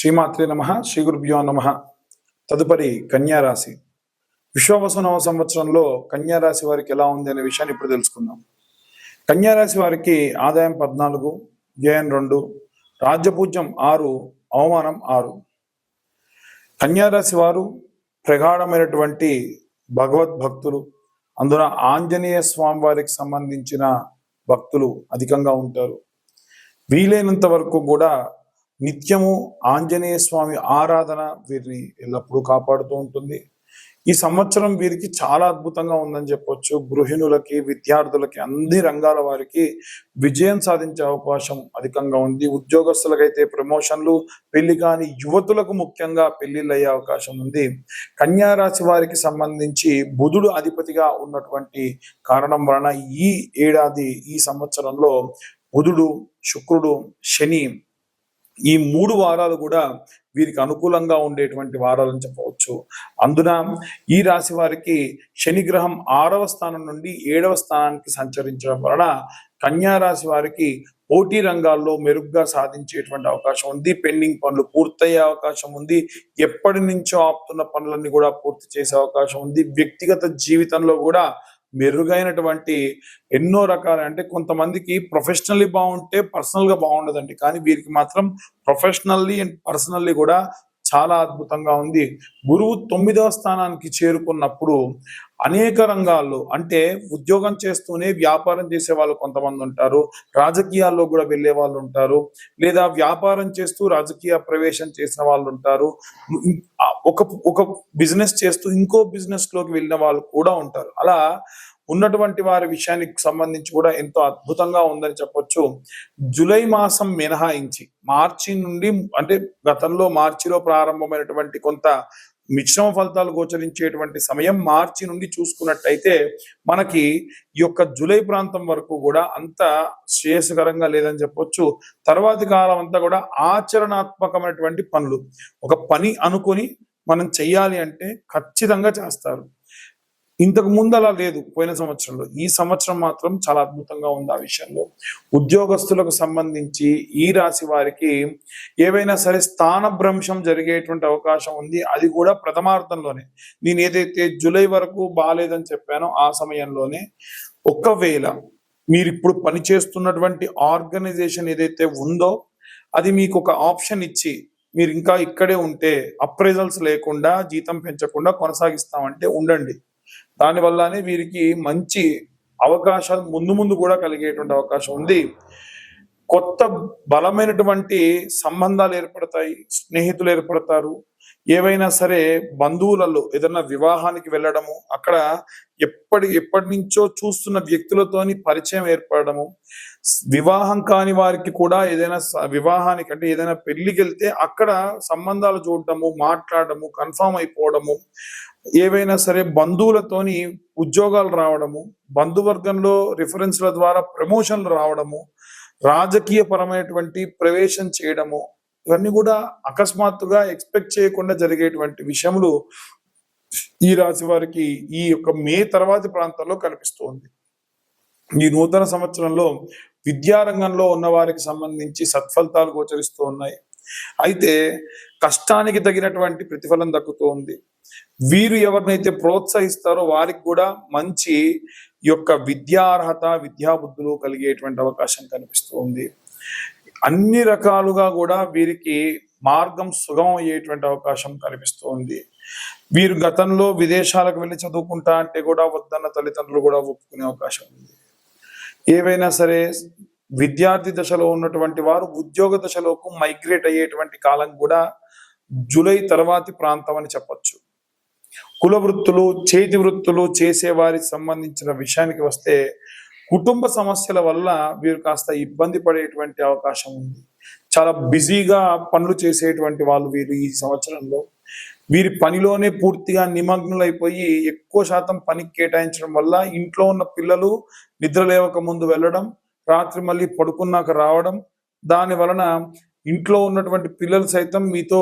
శ్రీమాత్రే నమ శ్రీ గురుభ్యో నమ. తదుపరి కన్యారాశి. విశ్వవసనవ సంవత్సరంలో కన్యారాశి వారికి ఎలా ఉంది అనే విషయాన్ని ఇప్పుడు తెలుసుకుందాం. కన్యారాశి వారికి ఆదాయం పద్నాలుగు వ్యయం రెండు రాజ్యపూజ్యం ఆరు అవమానం ఆరు. కన్యారాశి వారు ప్రగాఢమైనటువంటి భగవద్భక్తులు అందున ఆంజనేయ స్వామి వారికి సంబంధించిన భక్తులు అధికంగా ఉంటారు. వీలైనంత వరకు కూడా నిత్యము ఆంజనేయ స్వామి ఆరాధన వీరిని ఎల్లప్పుడూ కాపాడుతూ ఉంటుంది. ఈ సంవత్సరం వీరికి చాలా అద్భుతంగా ఉందని చెప్పొచ్చు. గృహిణులకి విద్యార్థులకి అన్ని రంగాల వారికి విజయం సాధించే అవకాశం అధికంగా ఉంది. ఉద్యోగస్తులకైతే ప్రమోషన్లు పెళ్ళి కాని యువతులకు ముఖ్యంగా పెళ్ళిళ్ళు అయ్యే అవకాశం ఉంది. కన్యా రాశి వారికి సంబంధించి బుధుడు అధిపతిగా ఉన్నటువంటి కారణం వలన ఈ ఏడాది ఈ సంవత్సరంలో బుధుడు శుక్రుడు శని ఈ మూడు వారాలు కూడా వీరికి అనుకూలంగా ఉండేటువంటి వారాలని చెప్పవచ్చు. అందున ఈ రాశి వారికి శనిగ్రహం ఆరవ స్థానం నుండి ఏడవ స్థానానికి సంచరించడం వలన కన్యా రాశి వారికి పోటీ రంగాల్లో మెరుగ్గా సాధించేటువంటి అవకాశం ఉంది. పెండింగ్ పనులు పూర్తయ్యే అవకాశం ఉంది. ఎప్పటి నుంచో ఆపుతున్న పనులన్నీ కూడా పూర్తి చేసే అవకాశం ఉంది. వ్యక్తిగత జీవితంలో కూడా మెరుగైనటువంటి ఎన్నో రకాల. అంటే కొంతమందికి ప్రొఫెషనల్లీ బాగుంటే పర్సనల్గా బాగుండదండి. కానీ వీరికి మాత్రం ప్రొఫెషనల్లీ అండ్ పర్సనల్లీ కూడా చాలా అద్భుతంగా ఉంది. గురువు తొమ్మిదవ స్థానానికి చేరుకున్నప్పుడు అనేక రంగాల్లో అంటే ఉద్యోగం చేస్తూనే వ్యాపారం చేసే వాళ్ళు కొంతమంది ఉంటారు. రాజకీయాల్లో కూడా వెళ్ళే వాళ్ళు ఉంటారు. లేదా వ్యాపారం చేస్తూ రాజకీయ ప్రవేశం చేసిన వాళ్ళు ఉంటారు. ఒక ఒక బిజినెస్ చేస్తూ ఇంకో బిజినెస్లోకి వెళ్ళిన వాళ్ళు కూడా ఉంటారు. అలా ఉన్నటువంటి వారి విషయానికి సంబంధించి కూడా ఎంతో అద్భుతంగా ఉందని చెప్పొచ్చు. జూలై మాసం మినహాయించి మార్చి నుండి అంటే గతంలో మార్చిలో ప్రారంభమైనటువంటి కొంత మిశ్రమ ఫలితాలు గోచరించేటువంటి సమయం మార్చి నుండి చూసుకున్నట్టయితే మనకి ఈ యొక్క జూలై ప్రాంతం వరకు కూడా అంత శ్రేయస్కరంగా లేదని చెప్పొచ్చు. తర్వాతి కాలం అంతా కూడా ఆచరణాత్మకమైనటువంటి పనులు. ఒక పని అనుకొని మనం చెయ్యాలి అంటే ఖచ్చితంగా చేస్తారు. ఇంతకు ముందు అలా లేదు పోయిన సంవత్సరంలో. ఈ సంవత్సరం మాత్రం చాలా అద్భుతంగా ఉంది ఆ విషయంలో. ఉద్యోగస్తులకు సంబంధించి ఈ రాశి వారికి ఏవైనా సరే స్థానభ్రంశం జరిగేటువంటి అవకాశం ఉంది. అది కూడా ప్రథమార్థంలోనే. నేను ఏదైతే జూలై వరకు బాగాలేదని చెప్పానో ఆ సమయంలోనే ఒకవేళ మీరు ఇప్పుడు పనిచేస్తున్నటువంటి ఆర్గనైజేషన్ ఏదైతే ఉందో అది మీకు ఒక ఆప్షన్ ఇచ్చి మీరు ఇంకా ఇక్కడే ఉంటే అప్రైజల్స్ లేకుండా జీతం పెంచకుండా కొనసాగిస్తామంటే ఉండండి. దానివల్లనే వీరికి మంచి అవకాశాలు ముందు ముందు కూడా కలిగేటువంటి అవకాశం ఉంది. కొత్త బలమైనటువంటి సంబంధాలు ఏర్పడతాయి స్నేహితులు ఏర్పడతారు. ఏవైనా సరే బంధువులలో ఏదైనా వివాహానికి వెళ్ళడము అక్కడ ఎప్పటి ఎప్పటి నుంచో చూస్తున్న వ్యక్తులతోని పరిచయం ఏర్పడము వివాహం కాని వారికి కూడా ఏదైనా వివాహానికి అంటే ఏదైనా పెళ్ళికి వెళ్తే అక్కడ సంబంధాలు చూడటము మాట్లాడటము కన్ఫామ్ అయిపోవడము ఏవైనా సరే బంధువులతోని ఉద్యోగాలు రావడము బంధువర్గంలో రిఫరెన్స్ల ద్వారా ప్రమోషన్లు రావడము రాజకీయ పరమైనటువంటి ప్రవేశం చేయడము ఇవన్నీ కూడా అకస్మాత్తుగా ఎక్స్పెక్ట్ చేయకుండా జరిగేటువంటి విషయములు ఈ రాశి వారికి ఈ యొక్క మే తర్వాతి ప్రాంతంలో కనిపిస్తుంది. ఈ నూతన సంవత్సరంలో విద్యారంగంలో ఉన్న వారికి సంబంధించి సత్ఫలితాలు గోచరిస్తూ ఉన్నాయి. అయితే కష్టానికి తగినటువంటి ప్రతిఫలం దక్కుతూ ఉంది వీరు ఎవరినైతే ప్రోత్సహిస్తారో వారికి కూడా మంచి యొక్క విద్యార్హత విద్యాబుద్ధులు కలిగేటువంటి అవకాశం కనిపిస్తూ ఉంది. అన్ని రకాలుగా కూడా వీరికి మార్గం సుగమం అయ్యేటువంటి అవకాశం కనిపిస్తూ ఉంది. వీరు గతంలో విదేశాలకు వెళ్ళి చదువుకుంటా అంటే కూడా వద్దన్న తల్లిదండ్రులు కూడా ఒప్పుకునే అవకాశం ఉంది. ఏవైనా సరే విద్యార్థి దశలో ఉన్నటువంటి వారు ఉద్యోగ దశలోకి మైగ్రేట్ అయ్యేటువంటి కాలం కూడా జూలై తర్వాతి ప్రాంతం అని చెప్పొచ్చు. కుల వృత్తులు చేతి వృత్తులు చేసేవారికి సంబంధించిన విషయానికి వస్తే కుటుంబ సమస్యల వల్ల వీరు కాస్త ఇబ్బంది పడేటువంటి అవకాశం ఉంది. చాలా బిజీగా పనులు చేసేటువంటి వాళ్ళు వీరు ఈ సంవత్సరంలో. వీరి పనిలోనే పూర్తిగా నిమగ్నులైపోయి ఎక్కువ శాతం పనికి కేటాయించడం వల్ల ఇంట్లో ఉన్న పిల్లలు నిద్ర లేవక ముందు వెళ్ళడం రాత్రి మళ్ళీ పడుకున్నాక రావడం దాని వలన ఇంట్లో ఉన్నటువంటి పిల్లలు సైతం మీతో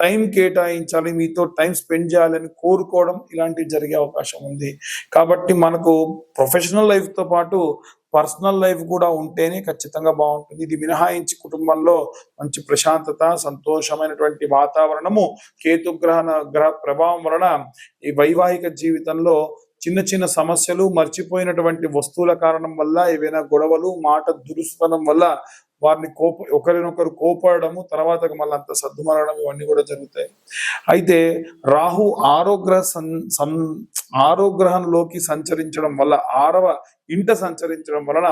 టైం కేటాయించాలి మీతో టైం స్పెండ్ చేయాలని కోరుకోవడం ఇలాంటివి జరిగే అవకాశం ఉంది. కాబట్టి మనకు ప్రొఫెషనల్ లైఫ్తో పాటు పర్సనల్ లైఫ్ కూడా ఉంటేనే ఖచ్చితంగా బాగుంటుంది. ఇది మినహాయించి కుటుంబంలో మంచి ప్రశాంతత సంతోషమైనటువంటి వాతావరణము కేతుగ్రహణ గ్రహ ప్రభావం వలన ఈ వైవాహిక జీవితంలో చిన్న చిన్న సమస్యలు మర్చిపోయినటువంటి వస్తువుల కారణం వల్ల ఏవైనా గొడవలు మాట దురుస్తనం వల్ల వారిని కోప ఒకరినొకరు కోపడము తర్వాత మళ్ళీ అంత సర్దుమరడం ఇవన్నీ కూడా జరుగుతాయి. అయితే రాహు ఆరోగ్రహ సం సన్ ఆరోగ్రహంలోకి సంచరించడం వల్ల ఆరవ ఇంట సంచరించడం వలన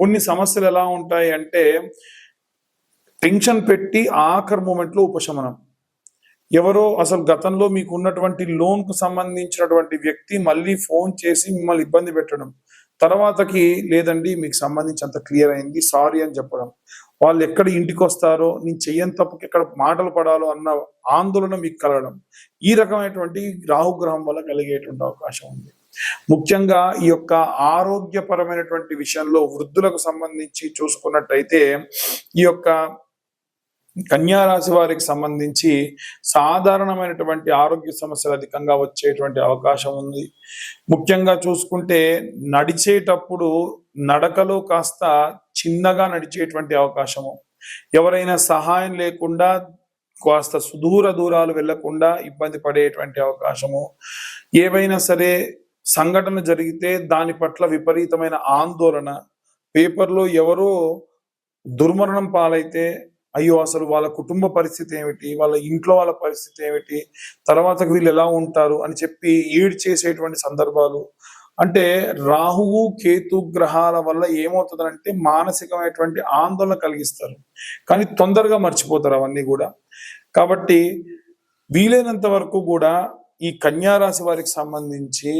కొన్ని సమస్యలు ఎలా ఉంటాయి అంటే టెన్షన్ పెట్టి ఆఖరి మూమెంట్లో ఉపశమనం. ఎవరో అసలు గతంలో మీకు ఉన్నటువంటి లోన్కు సంబంధించినటువంటి వ్యక్తి మళ్ళీ ఫోన్ చేసి మిమ్మల్ని ఇబ్బంది పెట్టడం. తర్వాతకి లేదండి మీకు సంబంధించి అంత క్లియర్ అయింది. సారీ అని చెప్పడం. వాళ్ళు ఎక్కడ ఇంటికి వస్తారో నేను చెయ్యని తప్పుకి ఎక్కడ మాటలు పడాలో అన్న ఆందోళన మీకు కలగడం. ఈ రకమైనటువంటి రాహుగ్రహం వల్ల కలిగేటువంటి అవకాశం ఉంది. ముఖ్యంగా ఈ యొక్క ఆరోగ్యపరమైనటువంటి విషయంలో వృద్ధులకు సంబంధించి చూసుకున్నట్టయితే ఈ యొక్క కన్యారాశి వారికి సంబంధించి సాధారణమైనటువంటి ఆరోగ్య సమస్యలు అధికంగా వచ్చేటువంటి అవకాశం ఉంది. ముఖ్యంగా చూసుకుంటే నడిచేటప్పుడు నడకలో కాస్త చిన్నగా నడిచేటువంటి అవకాశము. ఎవరైనా సహాయం లేకుండా కాస్త సుదూర దూరాలు వెళ్ళకుండా ఇబ్బంది పడేటువంటి అవకాశము. ఏవైనా సరే సంఘటన జరిగితే దాని పట్ల విపరీతమైన ఆందోళన. పేపర్లో ఎవరో దుర్మరణం పాలైతే అయ్యో అసలు వాళ్ళ కుటుంబ పరిస్థితి ఏమిటి? వాళ్ళ ఇంట్లో వాళ్ళ పరిస్థితి ఏమిటి? తర్వాత వీళ్ళు ఎలా ఉంటారు? అని చెప్పి ఈడ్ చేసేటువంటి సందర్భాలు. అంటే రాహువు కేతు గ్రహాల వల్ల ఏమవుతుందంటే మానసికమైనటువంటి ఆందోళన కలిగిస్తారు. కానీ తొందరగా మర్చిపోతారు అవన్నీ కూడా. కాబట్టి వీలైనంత వరకు కూడా ఈ కన్యారాశి వారికి సంబంధించి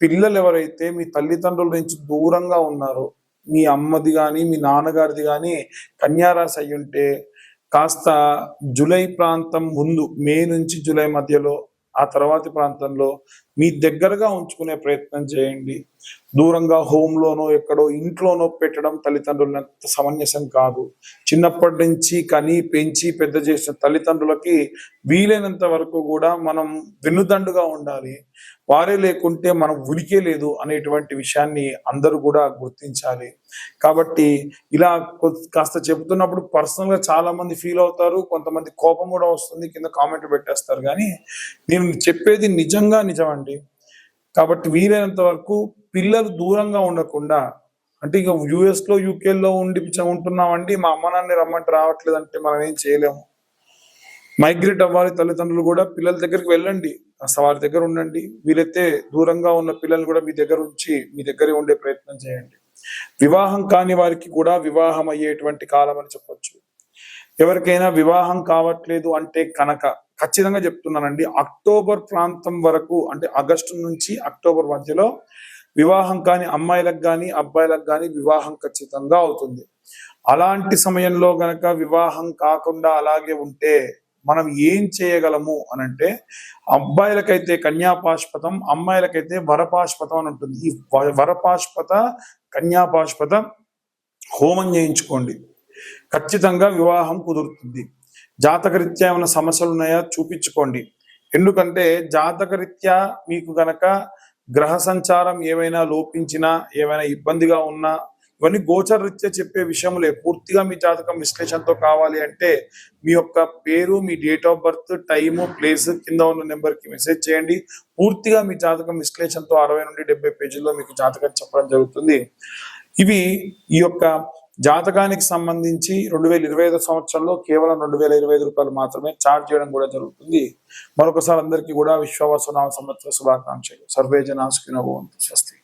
పిల్లలు ఎవరైతే మీ తల్లిదండ్రుల నుంచి దూరంగా ఉన్నారో మీ అమ్మది కానీ మీ నాన్నగారిది కానీ కన్యారాశి అయ్యుంటే ఉంటే కాస్త జూలై ప్రాంతం ముందు మే నుంచి జూలై మధ్యలో ఆ తర్వాతి ప్రాంతంలో మీ దగ్గరగా ఉంచుకునే ప్రయత్నం చేయండి. దూరంగా హోమ్లోనో ఎక్కడో ఇంట్లోనో పెట్టడం తల్లిదండ్రులంత సమంజసం కాదు. చిన్నప్పటి నుంచి కని పెంచి పెద్ద చేసిన తల్లిదండ్రులకి వీలైనంత వరకు కూడా మనం వెన్నుదండుగా ఉండాలి. వారే లేకుంటే మనం ఉనికే లేదు అనేటువంటి విషయాన్ని అందరూ కూడా గుర్తించాలి. కాబట్టి ఇలా కాస్త చెబుతున్నప్పుడు పర్సనల్గా చాలా మంది ఫీల్ అవుతారు కొంతమంది కోపం కూడా వస్తుంది కింద కామెంట్ పెట్టేస్తారు. కానీ నేను చెప్పేది నిజంగా నిజమండి. కాబట్టి వీలైనంత వరకు పిల్లలు దూరంగా ఉండకుండా అంటే ఇక యుఎస్లో యూకే లో ఉండి ఉంటున్నామండి మా అమ్మ నాన్న రమ్మంటే రావట్లేదు అంటే మనం ఏం చేయలేము. మైగ్రేట్ అవ్వాలి తల్లిదండ్రులు కూడా పిల్లల దగ్గరికి వెళ్ళండి. వారి దగ్గర ఉండండి. వీలైతే దూరంగా ఉన్న పిల్లలు కూడా మీ దగ్గర ఉంచి మీ దగ్గరే ఉండే ప్రయత్నం చేయండి. వివాహం కాని వారికి కూడా వివాహం అయ్యేటువంటి కాలం అని చెప్పొచ్చు. ఎవరికైనా వివాహం కావట్లేదు అంటే కనుక ఖచ్చితంగా చెప్తున్నానండి. అక్టోబర్ ప్రాంతం వరకు అంటే ఆగస్టు నుంచి అక్టోబర్ మధ్యలో వివాహం కానీ అమ్మాయిలకు కానీ అబ్బాయిలకు కానీ వివాహం ఖచ్చితంగా అవుతుంది. అలాంటి సమయంలో గనక వివాహం కాకుండా అలాగే ఉంటే మనం ఏం చేయగలము అని అంటే అబ్బాయిలకైతే కన్యాపాష్పతం అమ్మాయిలకైతే వరపాష్పతం అని ఉంటుంది. ఈ వ- వరపాష్పత కన్యాపాష్పత హోమం చేయించుకోండి. ఖచ్చితంగా వివాహం కుదురుతుంది. జాతకరీత్యా ఏమైనా సమస్యలు ఉన్నాయా? చూపించుకోండి. ఎందుకంటే జాతకరీత్యా మీకు గనక గ్రహ సంచారం ఏమైనా లోపించినా ఏమైనా ఇబ్బందిగా ఉన్నా ఇవన్నీ గోచరరీత్యా చెప్పే విషయములే. పూర్తిగా మీ జాతకం విశ్లేషణతో కావాలి అంటే మీ యొక్క పేరు మీ date of birth time place కింద ఉన్న నెంబర్కి మెసేజ్ చేయండి. పూర్తిగా మీ జాతకం విశ్లేషణతో అరవై నుండి డెబ్బై పేజీల్లో మీకు జాతకం చెప్పడం జరుగుతుంది. ఇవి ఈ యొక్క జాతకానికి సంబంధించి రెండు వేల ఇరవై ఐదు సంవత్సరంలో కేవలం రెండు వేల ఇరవై ఐదు రూపాయలు మాత్రమే ఛార్జ్ చేయడం కూడా జరుగుతుంది. మరొకసారి అందరికీ కూడా విశ్వవసనామ సంవత్సర శుభాకాంక్షలు. సర్వే జనాసుకిన స్వస్తి.